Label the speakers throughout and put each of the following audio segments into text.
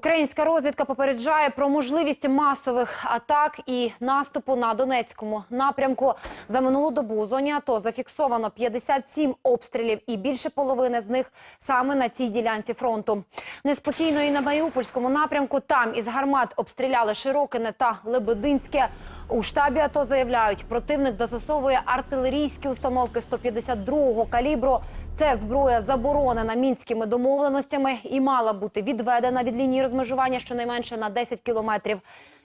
Speaker 1: Українська розвідка попереджає про можливість масових атак і наступу на Донецькому напрямку. За минулу добу зоні АТО зафіксовано 57 обстрілів, і більше половини з них саме на цій ділянці фронту. Неспокійно і на Маріупольському напрямку. Там із гармат обстріляли Широкине та Лебединське. У штабі АТО заявляють, противник застосовує артилерійські установки 152-го калібру. Це зброя заборонена мінськими домовленостями і мала бути відведена від лінії розмежування щонайменше на 10 кілометрів.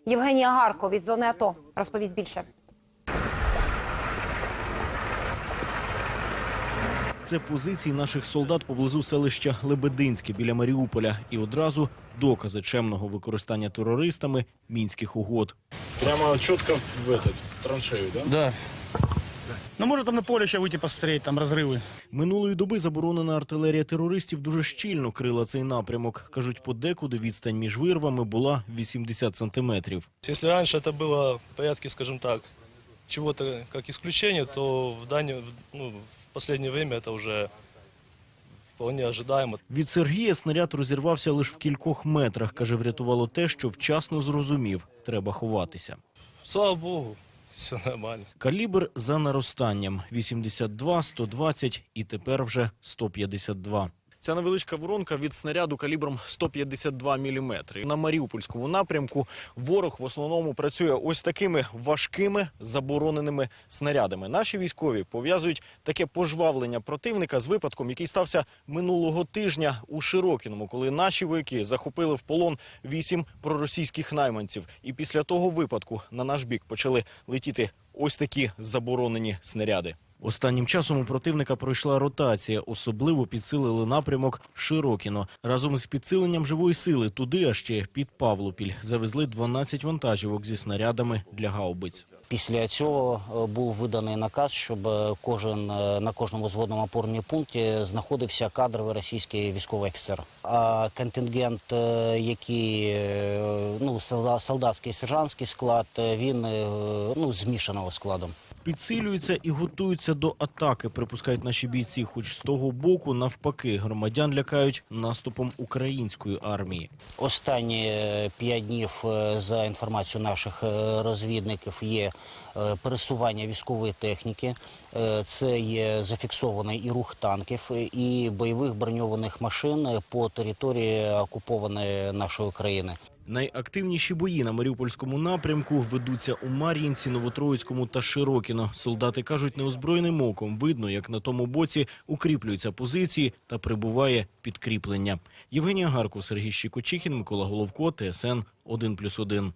Speaker 1: Євгенія Гарков із зони АТО розповість більше.
Speaker 2: Це позиції наших солдат поблизу селища Лебединське біля Маріуполя. І одразу докази чемного використання терористами мінських угод.
Speaker 3: Прямо четко в этот траншею, да?
Speaker 4: Да. Ну, може там на поле ще вийти посмотреть, там розриви.
Speaker 2: Минулої доби заборонена артилерія терористів дуже щільно крила цей напрямок. Кажуть, подекуди відстань між вирвами була 80 сантиметрів.
Speaker 5: Если раньше это было в порядке, скажем так, чего-то как исключение, то в, дане, ну, в последнее время это уже вполне ожидаемо.
Speaker 2: Від Сергія снаряд розірвався лише в кількох метрах. Каже, врятувало те, що вчасно зрозумів – треба ховатися.
Speaker 5: Слава богу, все нормально.
Speaker 2: Калібр за наростанням – 82, 120 і тепер вже 152. Ця невеличка воронка від снаряду калібром 152 мм. На Маріупольському напрямку ворог в основному працює ось такими важкими забороненими снарядами. Наші військові пов'язують таке пожвавлення противника з випадком, який стався минулого тижня у Широкіному, коли наші вояки захопили в полон вісім проросійських найманців. І після того випадку на наш бік почали летіти ось такі заборонені снаряди. Останнім часом у противника пройшла ротація. Особливо підсилили напрямок Широкіно. Разом з підсиленням живої сили туди, а ще під Павлопіль, завезли 12 вантажівок зі снарядами для гаубиць.
Speaker 6: Після цього е, був виданий наказ, щоб е, кожен е, на кожному зводному опорному пункті знаходився кадровий російський військовий офіцер. А контингент, який ну солда- солдатський сержантський склад, він ну змішаного складу.
Speaker 2: Підсилюються і готуються до атаки, припускають наші бійці. Хоч з того боку, навпаки, громадян лякають наступом української армії.
Speaker 6: Останні е, п'ять днів, е, за інформацією наших е, розвідників, є пересування військової техніки. Це є зафіксований і рух танків, і бойових броньованих машин по території окупованої нашої країни.
Speaker 2: Найактивніші бої на Маріупольському напрямку ведуться у Мар'їнці, Новотроїцькому та Широкіно. Солдати кажуть, неозброєним оком видно, як на тому боці укріплюються позиції та прибуває підкріплення. Євгенія Гарко, Сергій Щикочихін, Микола Головко, ТСН 1+,1.